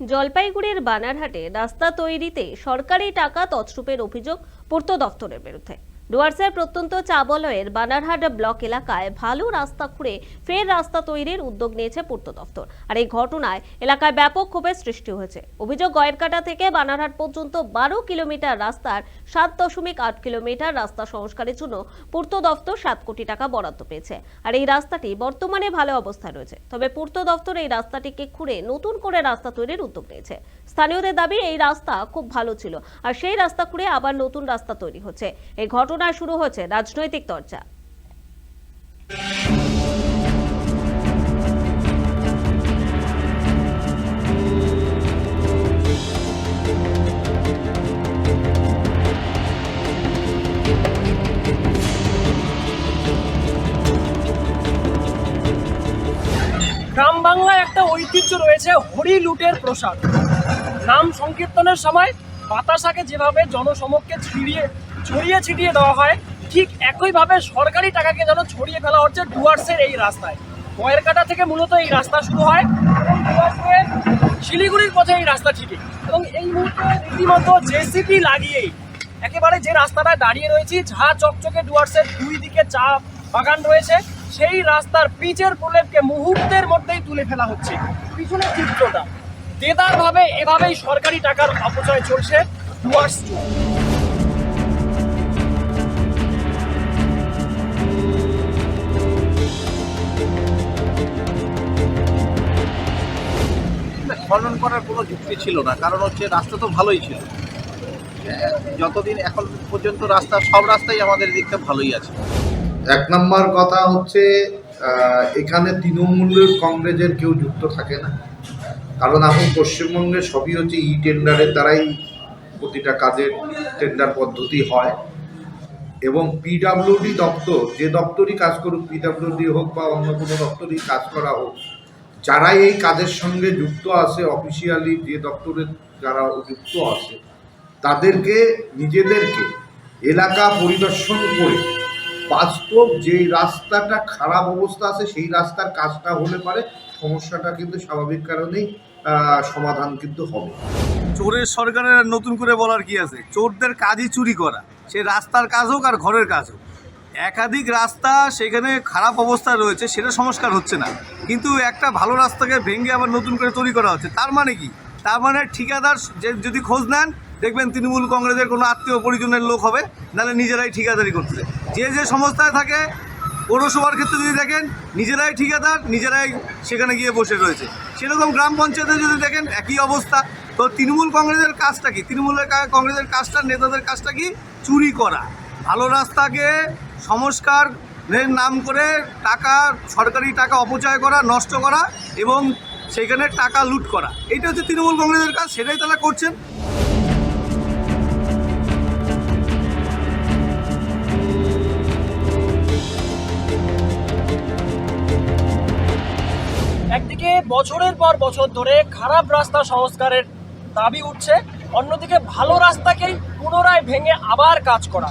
জলপাইগুড়ির বানারহাটে রাস্তা তৈরিতে সরকারি টাকা তছরূপের অভিযোগ পূর্ত দফতরের বিরুদ্ধে। ডুয়ার্সের প্রত্যন্ত চাবলয়ের বানারহাট ব্লক এলাকায় ভালো রাস্তা খুঁড়ে ফের রাস্তা তৈরির উদ্যোগ নিয়েছে পূর্ত দফতর আর এই ঘটনায় এলাকায় ব্যাপক ক্ষোভের সৃষ্টি হয়েছে। অভিযোগ, গয়েরকাটা থেকে বানারহাট পর্যন্ত বারো কিলোমিটার রাস্তার সাত দশমিক আট কিলোমিটার রাস্তা সংস্কারের জন্য পূর্ত দফতর সাত কোটি টাকা বরাদ্দ পেয়েছে। আর এই রাস্তাটি বর্তমানে ভালো অবস্থায় রয়েছে। তবে পূর্ত দফতর এই রাস্তাটিকে খুঁড়ে নতুন করে রাস্তা তৈরির উদ্যোগ নিয়েছে। স্থানীয়দের দাবি, এই রাস্তা খুব ভালো ছিল। আর সেই রাস্তা খুঁড়ে আবার নতুন রাস্তা তৈরি হচ্ছে। এই ঘটনায় শুরু হচ্ছে রাজনৈতিক চর্চা গ্রাম বাংলায় একটা ঐতিহ্য রয়েছে, হরি লুটের প্রসাদ। নাম সংকীর্তনের সময় বাতাসাকে যেভাবে জনসমক্ষে ছিড়িয়ে, ছড়িয়ে ছিটিয়ে দেওয়া হয়, ঠিক একইভাবে সরকারি টাকাকে যেন ছড়িয়ে ফেলা হচ্ছে ডুয়ার্সের এই রাস্তায়। কয়েরকাটা থেকে মূলত এই রাস্তা শুরু হয় এবং ডুয়ার্স হয়ে শিলিগুড়ির পথে এই রাস্তা ঠিকই। এবং এই মুহূর্তে রীতিমতো জেসিপি লাগিয়েই একেবারে যে রাস্তাটা দাঁড়িয়ে রয়েছি, ঝা চকচকে ডুয়ার্সের দুই দিকে চা বাগান রয়েছে, সেই রাস্তার পিচের প্রলেপকে মুহূর্তের মধ্যেই তুলে ফেলা হচ্ছে। পিছনের চিত্রটা দেদার ভাবে এভাবেই সরকারি টাকার অপচয় চলছে ডুয়ার্স। খনন করার কোনো যুক্তি ছিল না কারণ হচ্ছে রাস্তা তো ভালোই ছিল। হ্যাঁ, যতদিন এখন পর্যন্ত রাস্তা সব রাস্তাই আমাদের দিকটা ভালোই আছে। এক নম্বর কথা হচ্ছে এখানে তৃণমূলের কংগ্রেসের কেউ যুক্ত থাকে না। কারণ এখন পশ্চিমবঙ্গে সবই হচ্ছে ই টেন্ডারের দ্বারাই প্রতিটা কাজের টেন্ডার পদ্ধতি হয়। এবং পিডাব্লিউডি দপ্তর, যে দপ্তরই কাজ করুক পিডাব্লিউডি হোক বা অন্য কোনো দপ্তরই কাজ করা হোক যারা এই কাজের সঙ্গে যুক্ত আছে অফিসিয়ালি যে দপ্তরের যারা যুক্ত আছে, তাদেরকে, নিজেদেরকে এলাকা পরিদর্শন করে বাস্তব যে রাস্তাটা খারাপ অবস্থা আছে, সেই রাস্তার কাজটা হলে পারে, সমস্যাটা কিন্তু স্বাভাবিক কারণেই সমাধান কিন্তু হবে। চোরের সরকারের নতুন করে বলার কি আছে? চোরদের কাজই চুরি করা। সে রাস্তার কাজ হোক আর ঘরের কাজ হোক। একাধিক রাস্তা সেখানে খারাপ অবস্থায় রয়েছে, সেটা সংস্কার হচ্ছে না। কিন্তু একটা ভালো রাস্তাকে ভেঙে আবার নতুন করে তৈরি করা হচ্ছে, তার মানে কি? তার মানে ঠিকাদার যদি খোঁজ নেন, দেখবেন তৃণমূল কংগ্রেসের কোনো আত্মীয় পরিজনের লোক হবে, নাহলে নিজেরাই ঠিকাদারি করছে। যে যে সংস্থায় থাকে, পৌরসভার ক্ষেত্রে যদি দেখেন, নিজেরাই ঠিকাদার, নিজেরাই সেখানে গিয়ে বসে রয়েছে। সেরকম গ্রাম পঞ্চায়েতে যদি দেখেন একই অবস্থা, তো তৃণমূল কংগ্রেসের কাজটা কি? তৃণমূলের কংগ্রেসের কাজটা, নেতাদের কাজটা কি? চুরি করা। ভালো রাস্তাকে সংস্কার নাম করে টাকা, সরকারি টাকা অপচয় করা, নষ্ট করা এবং সেখানে টাকা লুট করা। এটা হচ্ছে তৃণমূল কংগ্রেসের কাজ, সেটাই তারা করছেন। বছরের পর বছর ধরে খারাপ রাস্তা সংস্কারের দাবি উঠছে। অন্যদিকে ভালো রাস্তাকেই পুনরায় ভেঙে আবার কাজ করা।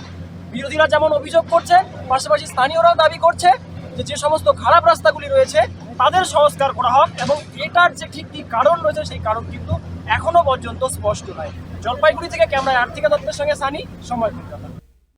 বিরোধীরা যেমন অভিযোগ করছে, পাশাপাশি স্থানীয়রাও দাবি করছে যে যে সমস্ত খারাপ রাস্তাগুলি রয়েছে, তাদের সংস্কার করা হোক এবং এটার যে ঠিক কী কারণ রয়েছে, সেই কারণ কিন্তু এখনও পর্যন্ত স্পষ্ট নয়। জলপাইগুড়ি থেকে ক্যামেরায় আর্থিকা দত্তের সঙ্গে সানি, সময় কলকাতা।